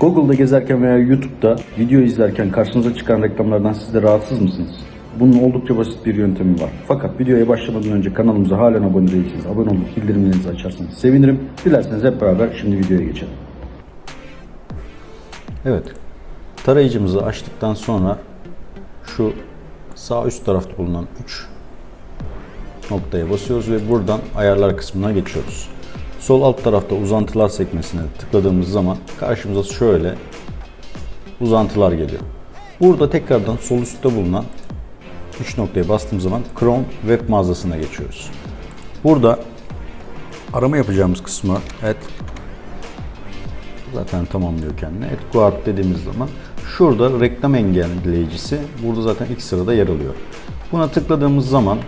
Google'da gezerken veya YouTube'da video izlerken karşınıza çıkan reklamlardan siz de rahatsız mısınız? Bunun oldukça basit bir yöntemi var. Fakat videoya başlamadan önce kanalımıza halen abone değilseniz abone olup bildirimlerinizi açarsanız sevinirim. Dilerseniz hep beraber şimdi videoya geçelim. Evet. Tarayıcımızı açtıktan sonra şu sağ üst tarafta bulunan 3 noktaya basıyoruz ve buradan ayarlar kısmına geçiyoruz. Sol alt tarafta uzantılar sekmesine tıkladığımız zaman karşımıza şöyle uzantılar geliyor. Burada tekrardan sol üstte bulunan 3 noktaya bastığım zaman Chrome web mağazasına geçiyoruz. Burada arama yapacağımız kısmı et zaten tamamlıyor kendini. Et Guard dediğimiz zaman şurada reklam engelleyicisi burada zaten ilk sırada yer alıyor. Buna tıkladığımız zaman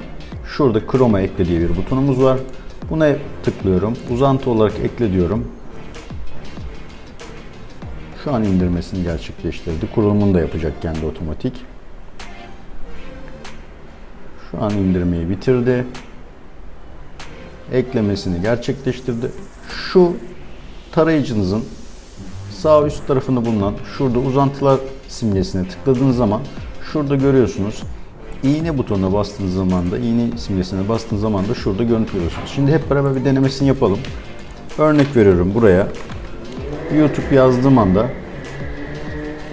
şurada Chrome'a ekle diye bir butonumuz var. Buna tıklıyorum. Uzantı olarak ekle diyorum. Şu an indirmesini gerçekleştirdi. Kurulumunu da yapacak kendi otomatik. Şu an indirmeyi bitirdi. Eklemesini gerçekleştirdi. Şu tarayıcınızın sağ üst tarafında bulunan şurada uzantılar simgesine tıkladığınız zaman şurada görüyorsunuz. İğne butonuna bastığınız zaman da iğne simgesine bastığınız zaman da şurada görüntü görüyorsunuz. Şimdi hep beraber bir denemesini yapalım. Örnek veriyorum buraya. YouTube yazdığım anda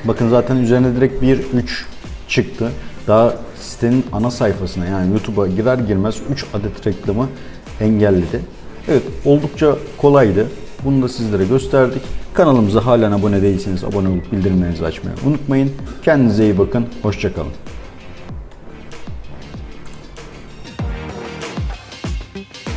bakın zaten üzerine direkt 1 3 çıktı. Daha sitenin ana sayfasına yani YouTube'a girer girmez 3 adet reklamı engelledi. Evet oldukça kolaydı. Bunu da sizlere gösterdik. Kanalımıza halen abone değilseniz abone olup bildirimlerinizi açmayı unutmayın. Kendinize iyi bakın. Hoşçakalın. Thank you.